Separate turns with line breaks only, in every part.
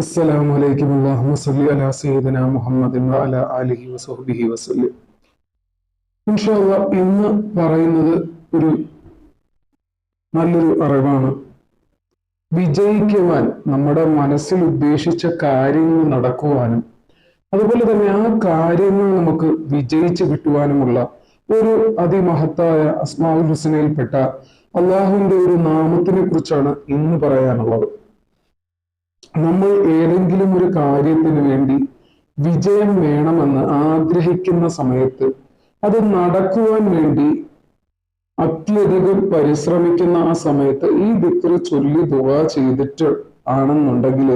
അസ്സലാമു അലൈക്കും അല്ലാഹുമ്മ സല്ലി അലാ സയ്യിദിന ഇന്ന് പറയുന്നത് ഒരു നല്ലൊരു അറിവാണ്. വിജയിക്കുവാൻ നമ്മുടെ മനസ്സിൽ ഉദ്ദേശിച്ച കാര്യങ്ങൾ നടക്കുവാനും അതുപോലെ തന്നെ ആ കാര്യങ്ങൾ നമുക്ക് വിജയിച്ചു കിട്ടുവാനുമുള്ള ഒരു അതിമഹത്തായ അസ്മാഉൽ ഹുസനയിൽപ്പെട്ട അള്ളാഹുവിന്റെ ഒരു നാമത്തിനെ കുറിച്ചാണ് ഇന്ന് പറയാനുള്ളത്. നമ്മൾ ഏതെങ്കിലും ഒരു കാര്യത്തിന് വേണ്ടി വിജയം വേണമെന്ന് ആഗ്രഹിക്കുന്ന സമയത്ത് അത് നടക്കുവാൻ വേണ്ടി അത്യധികം പരിശ്രമിക്കുന്ന ആ സമയത്ത് ഈ ദിക്ർ ചൊല്ലി ദുവ ചെയ്തിട്ട് ആണെന്നുണ്ടെങ്കിൽ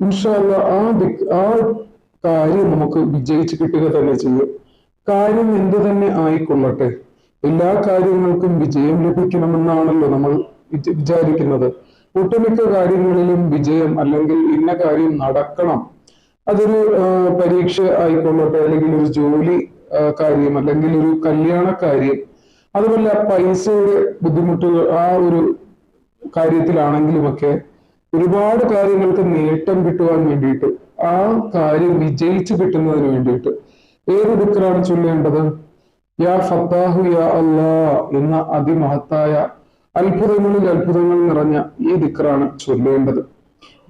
ഇൻഷാല്ല ആ ആ കാര്യം നമുക്ക് വിജയിച്ച് കിട്ടുക തന്നെ ചെയ്യും. കാര്യം എന്ത് തന്നെ ആയിക്കൊള്ളട്ടെ. എല്ലാ കാര്യങ്ങൾക്കും വിജയം ലഭിക്കണമെന്നാണല്ലോ നമ്മൾ വിചാരിക്കുന്നത്. ഒട്ടുമിക്ക കാര്യങ്ങളിലും വിജയം അല്ലെങ്കിൽ ഇന്ന കാര്യം നടക്കണം. അതൊരു പരീക്ഷ ആയിക്കൊള്ളട്ടെ അല്ലെങ്കിൽ ഒരു ജോലി കാര്യം അല്ലെങ്കിൽ ഒരു കല്യാണ കാര്യം അതുപോലെ പൈസയുടെ ബുദ്ധിമുട്ടുകൾ ആ ഒരു കാര്യത്തിലാണെങ്കിലുമൊക്കെ ഒരുപാട് കാര്യങ്ങൾക്ക് നേട്ടം കിട്ടുവാൻ വേണ്ടിയിട്ട് ആ കാര്യം വിജയിച്ചു കിട്ടുന്നതിന് വേണ്ടിയിട്ട് ഏത് ദിക്കറാണ് ചൊല്ലേണ്ടത്? യാ ഫത്താഹു യാ അല്ലാ എന്ന അതിമഹത്തായ അത്ഭുതങ്ങളിൽ അത്ഭുതങ്ങൾ നിറഞ്ഞ ഈ ദിക്കറാണ് ചൊല്ലേണ്ടത്.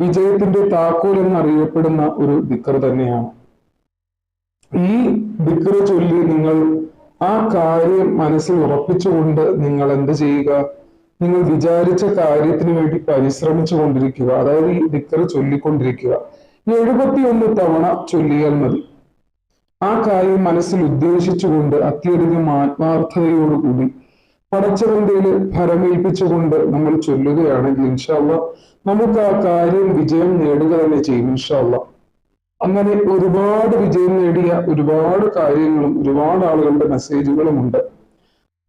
വിജയത്തിന്റെ താക്കോൽ എന്നറിയപ്പെടുന്ന ഒരു ദിക്കർ തന്നെയാണ്. ഈ ദിക്കർ ചൊല്ലി നിങ്ങൾ ആ കാര്യം മനസ്സിൽ ഉറപ്പിച്ചുകൊണ്ട് നിങ്ങൾ എന്ത് ചെയ്യുക? നിങ്ങൾ വിചാരിച്ച കാര്യത്തിന് വേണ്ടി പരിശ്രമിച്ചു കൊണ്ടിരിക്കുക. അതായത് ഈ ദിക്കർ ചൊല്ലിക്കൊണ്ടിരിക്കുക. എഴുപത്തിയൊന്ന് തവണ ചൊല്ലിയാൽ മതി. ആ കാര്യം മനസ്സിൽ ഉദ്ദേശിച്ചുകൊണ്ട് അത്യധികം ആത്മാർത്ഥതയോടുകൂടി പടച്ചവന്തയിൽ ഭരമേൽപ്പിച്ചുകൊണ്ട് നമ്മൾ ചൊല്ലുകയാണെങ്കിൽ ഇൻഷാല്ല നമുക്ക് ആ കാര്യം വിജയം നേടുക തന്നെ ചെയ്യും ഇൻഷാല്ല അങ്ങനെ ഒരുപാട് വിജയം നേടിയ ഒരുപാട് കാര്യങ്ങളും ഒരുപാട് ആളുകളുടെ മെസ്സേജുകളും ഉണ്ട്.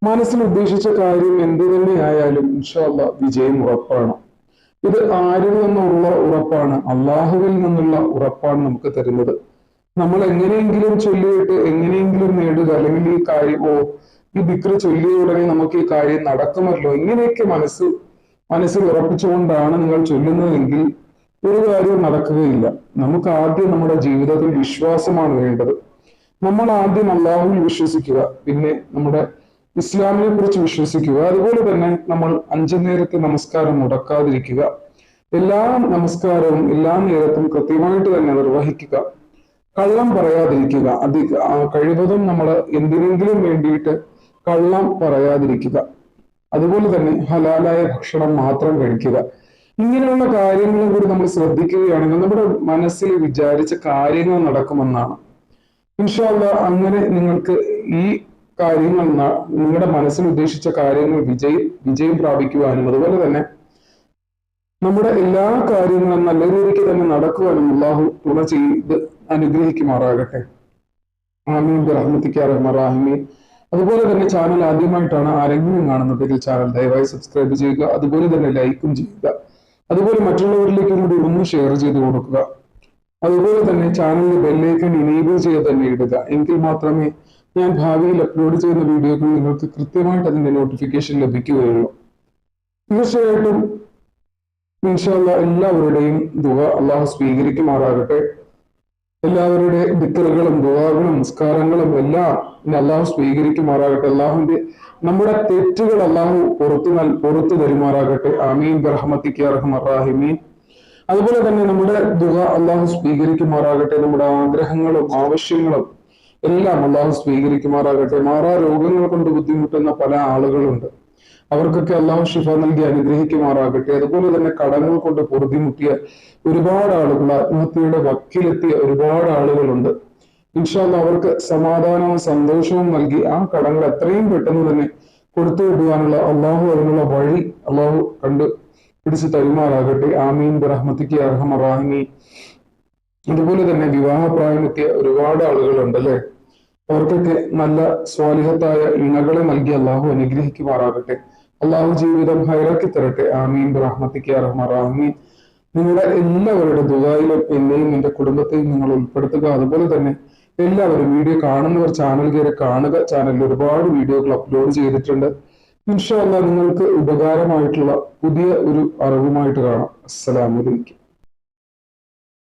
മനസ്സിൽ ഉദ്ദേശിച്ച കാര്യം എന്ത് തന്നെ ആയാലും ഇൻഷാല്ല വിജയം ഉറപ്പാണ്. ഇത് ആരിൽ നിന്നുള്ള ഉറപ്പാണ്? അള്ളാഹുവിൽ നിന്നുള്ള ഉറപ്പാണ് നമുക്ക് തരുന്നത്. നമ്മൾ എങ്ങനെയെങ്കിലും ചൊല്ലിയിട്ട് എങ്ങനെയെങ്കിലും നേടുക അല്ലെങ്കിൽ ഈ കാര്യമോ ഈ ദിക്ര ചൊല്ലിയ ഉടനെ നമുക്ക് ഈ കാര്യം നടക്കുമല്ലോ? ഇങ്ങനെയൊക്കെ മനസ്സ് മനസ്സിൽ ഉറപ്പിച്ചുകൊണ്ടാണ് നിങ്ങൾ ചൊല്ലുന്നതെങ്കിൽ ഒരു കാര്യവും നടക്കുകയില്ല. നമുക്ക് ആദ്യം നമ്മുടെ ജീവിതത്തിൽ വിശ്വാസമാണ് വേണ്ടത്. നമ്മൾ ആദ്യം അള്ളാഹുവിൽ വിശ്വസിക്കുക പിന്നെ നമ്മുടെ ഇസ്ലാമിനെ കുറിച്ച് വിശ്വസിക്കുക അതുപോലെ തന്നെ നമ്മൾ അഞ്ചു നേരത്തെ നമസ്കാരം മുടക്കാതിരിക്കുക എല്ലാ നമസ്കാരവും എല്ലാ നേരത്തും കൃത്യമായിട്ട് തന്നെ നിർവഹിക്കുക കള്ളം പറയാതിരിക്കുക അത് കഴിവതും നമ്മൾ എന്തിനെങ്കിലും വേണ്ടിയിട്ട് കള്ളം പറയാതിരിക്കുക. അതുപോലെ തന്നെ ഹലാലായ ഭക്ഷണം മാത്രം കഴിക്കുക. ഇങ്ങനെയുള്ള കാര്യങ്ങളും കൂടി നമ്മൾ ശ്രദ്ധിക്കുകയാണെങ്കിൽ നമ്മുടെ മനസ്സിൽ വിചാരിച്ച കാര്യങ്ങൾ നടക്കുമെന്നാണ്. ഇൻഷാല്ല അങ്ങനെ നിങ്ങൾക്ക് ഈ കാര്യങ്ങൾ നിങ്ങളുടെ മനസ്സിൽ ഉദ്ദേശിച്ച കാര്യങ്ങൾ വിജയം വിജയം പ്രാപിക്കുവാനും അതുപോലെ തന്നെ നമ്മുടെ എല്ലാ കാര്യങ്ങളും നല്ല രീതിക്ക് തന്നെ നടക്കുവാനും അള്ളാഹു തുണ ചെയ്ത് അനുഗ്രഹിക്കുമാറാകട്ടെ. ആമീൻ. റഹ്മത്തിക്കാറഹ്മറാഹിമീൻ അതുപോലെ തന്നെ ചാനൽ ആദ്യമായിട്ടാണ് ആരെങ്കിലും കാണുന്നതെങ്കിൽ ചാനൽ ദയവായി സബ്സ്ക്രൈബ് ചെയ്യുക. അതുപോലെ തന്നെ ലൈക്കും ചെയ്യുക. അതുപോലെ മറ്റുള്ളവരിലേക്കും കൂടി ഒന്ന് ഷെയർ ചെയ്ത് കൊടുക്കുക. അതുപോലെ തന്നെ ചാനലിൽ ബെല്ലൈക്കൺ ഇനേബിൾ ചെയ്ത് തന്നെ ഇടുക. എങ്കിൽ മാത്രമേ ഞാൻ ഭാവിയിൽ അപ്ലോഡ് ചെയ്യുന്ന വീഡിയോകൾ നിങ്ങൾക്ക് കൃത്യമായിട്ട് അതിന്റെ നോട്ടിഫിക്കേഷൻ ലഭിക്കുകയുള്ളൂ. തീർച്ചയായിട്ടും ഇൻഷാല്ല എല്ലാവരുടെയും ദുഃഖ അള്ളാഹു സ്വീകരിക്കുമാറാകട്ടെ. എല്ലാവരുടെ ദിക്കറുകളും ദുവാകളും നിസ്കാരങ്ങളും എല്ലാം അല്ലാഹു സ്വീകരിക്കുമാറാകട്ടെ. അള്ളാഹുവിന്റെ നമ്മുടെ തെറ്റുകൾ അള്ളാഹു പുറത്തു നൽ പുറത്തു തരുമാറാകട്ടെ. അമീൻ ബർഹമത്തിക്ക് അർഹമറാഹിമീൻ അതുപോലെ തന്നെ നമ്മുടെ ദുഹ അള്ളാഹു സ്വീകരിക്കുമാറാകട്ടെ. നമ്മുടെ ആഗ്രഹങ്ങളും ആവശ്യങ്ങളും എല്ലാം അള്ളാഹു സ്വീകരിക്കുമാറാകട്ടെ. മാറാ രോഗങ്ങൾ കൊണ്ട് ബുദ്ധിമുട്ടുന്ന പല ആളുകളുണ്ട്. അവർക്കൊക്കെ അള്ളാഹു ഷിഫ നൽകി അനുഗ്രഹിക്കുമാറാകട്ടെ. അതുപോലെ തന്നെ കടങ്ങൾ കൊണ്ട് പൊറുതിമുട്ടിയ ഒരുപാട് ആളുകൾ ആത്മഹത്യയുടെ വക്കിലെത്തിയ ഒരുപാട് ആളുകളുണ്ട്. ഇൻഷാല്ല അവർക്ക് സമാധാനവും സന്തോഷവും നൽകി ആ കടങ്ങൾ എത്രയും പെട്ടെന്ന് തന്നെ കൊടുത്തു വിടുവാനുള്ള അള്ളാഹു അതിനുള്ള വഴി അള്ളാഹു കണ്ട് പിടിച്ചു തരുമാറാകട്ടെ. ആമീൻ. ബ്രഹ്മത്തിക്ക് അർഹമറാഹിമീൻ അതുപോലെ തന്നെ വിവാഹപ്രായമെത്തിയ ഒരുപാട് ആളുകളുണ്ടല്ലേ അവർക്കൊക്കെ നല്ല സ്വാലിഹത്തായ ഇണകളെ നൽകി അള്ളാഹു അനുഗ്രഹിക്കുമാറാകട്ടെ. അള്ളാഹു ജീവിതം ഹൈറാക്കി തരട്ടെ. ആമീൻ. റഹ്മത്തിക്ക് അർഹമറാഹിമീൻ നിങ്ങളുടെ എല്ലാവരുടെ ദുബായിലും എന്നെയും എന്റെ കുടുംബത്തെയും നിങ്ങൾ ഉൾപ്പെടുത്തുക. അതുപോലെ തന്നെ എല്ലാവരും വീഡിയോ കാണുന്നവർ ചാനൽ കയറി കാണുക. ചാനലിൽ ഒരുപാട് വീഡിയോകൾ അപ്ലോഡ് ചെയ്തിട്ടുണ്ട്. ഇൻഷാല്ല നിങ്ങൾക്ക് ഉപകാരമായിട്ടുള്ള പുതിയ ഒരു അറിവുമായിട്ട് കാണാം. അസ്സലാമലൈക്കും